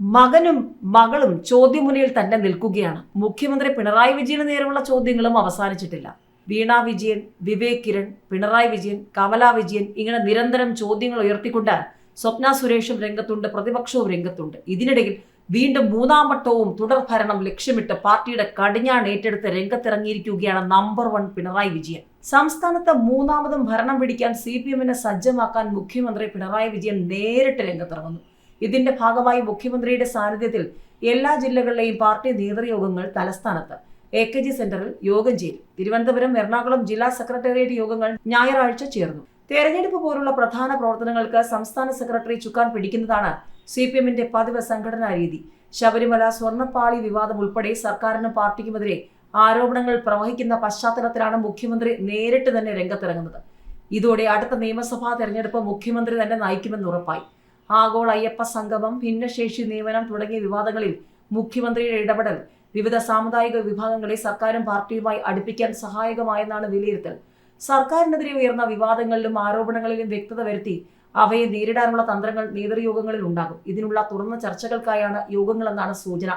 മകനും മകളും ചോദ്യമുനയിൽ തന്നെ നിൽക്കുകയാണ്. മുഖ്യമന്ത്രി പിണറായി വിജയന് നേരെയുള്ള ചോദ്യങ്ങളും അവസാനിച്ചിട്ടില്ല. വീണ വിജയൻ വിവേക് കിരൺ പിണറായി വിജയൻ കമല വിജയൻ ഇങ്ങനെ നിരന്തരം ചോദ്യങ്ങൾ ഉയർത്തിക്കൊണ്ട് സ്വപ്ന സുരേഷും രംഗത്തുണ്ട് പ്രതിപക്ഷവും രംഗത്തുണ്ട്. ഇതിനിടയിൽ വീണ്ടും മൂന്നാം വട്ടവും തുടർ ഭരണം ലക്ഷ്യമിട്ട് പാർട്ടിയുടെ കടിഞ്ഞാൺ ഏറ്റെടുത്ത് രംഗത്തിറങ്ങിയിരിക്കുകയാണ് നമ്പർ വൺ പിണറായി വിജയൻ. സംസ്ഥാനത്ത് മൂന്നാമതും ഭരണം പിടിക്കാൻ സി പി എമ്മിനെ സജ്ജമാക്കാൻ മുഖ്യമന്ത്രി പിണറായി വിജയൻ നേരിട്ട് രംഗത്തിറങ്ങുന്നു. ഇതിന്റെ ഭാഗമായി മുഖ്യമന്ത്രിയുടെ സാന്നിധ്യത്തിൽ എല്ലാ ജില്ലകളിലെയും പാർട്ടി നേതൃയോഗങ്ങൾ തലസ്ഥാനത്ത്. എ കെ ജി സെന്ററിൽ യോഗം ചേരും. തിരുവനന്തപുരം എറണാകുളം ജില്ലാ സെക്രട്ടേറിയറ്റ് യോഗങ്ങൾ ഞായറാഴ്ച ചേർന്നു. തെരഞ്ഞെടുപ്പ് പോലുള്ള പ്രധാന പ്രവർത്തനങ്ങൾക്ക് സംസ്ഥാന സെക്രട്ടറി ചുക്കാൻ പിടിക്കുന്നതാണ് സി പി എമ്മിന്റെ പതിവ് സംഘടനാ രീതി. ശബരിമല സ്വർണപ്പാളി വിവാദം ഉൾപ്പെടെ സർക്കാരിനും പാർട്ടിക്കുമെതിരെ ആരോപണങ്ങൾ പ്രവഹിക്കുന്ന പശ്ചാത്തലത്തിലാണ് മുഖ്യമന്ത്രി നേരിട്ട് തന്നെ രംഗത്തിറങ്ങുന്നത്. ഇതോടെ അടുത്ത നിയമസഭാ തെരഞ്ഞെടുപ്പ് മുഖ്യമന്ത്രി തന്നെ നയിക്കുമെന്ന് ഉറപ്പായി. ആഗോള അയ്യപ്പ സംഗമം ഭിന്നശേഷി നിയമനം തുടങ്ങിയ വിവാദങ്ങളിൽ മുഖ്യമന്ത്രിയുടെ ഇടപെടൽ വിവിധ സാമുദായിക വിഭാഗങ്ങളെ സർക്കാരും പാർട്ടിയുമായി അടുപ്പിക്കാൻ സഹായകമായെന്നാണ് വിലയിരുത്തൽ. സർക്കാരിനെതിരെ ഉയർന്ന വിവാദങ്ങളിലും ആരോപണങ്ങളിലും വ്യക്തത വരുത്തി അവയെ നേരിടാനുള്ള തന്ത്രങ്ങൾ നേതൃയോഗങ്ങളിൽ ഉണ്ടാകും. ഇതിനുള്ള തുറന്ന ചർച്ചകൾക്കായാണ് യോഗങ്ങളെന്നാണ് സൂചന.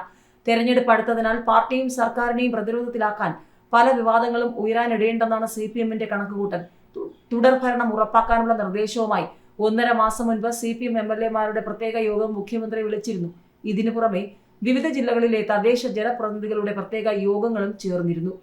തെരഞ്ഞെടുപ്പ് അടുത്തതിനാൽ പാർട്ടിയും സർക്കാരിനെയും പ്രതിരോധത്തിലാക്കാൻ പല വിവാദങ്ങളും ഉയരാനിടയുണ്ടെന്നാണ് സി പി എമ്മിന്റെ കണക്കുകൂട്ടൽ. തുടർഭരണം തുടർ ഭരണം ഉറപ്പാക്കാനുള്ള നിർദ്ദേശവുമായി ഒന്നര മാസം മുൻപ് C P M M L എമാരുടെ പ്രത്യേക യോഗം മുഖ്യമന്ത്രി വിളിച്ചിരുന്നു. ഇതിനു പുറമെ വിവിധ ജില്ലകളിലെ തദ്ദേശ ജനപ്രതിനിധികളുടെ പ്രത്യേക യോഗങ്ങളും ചേർന്നിരുന്നു.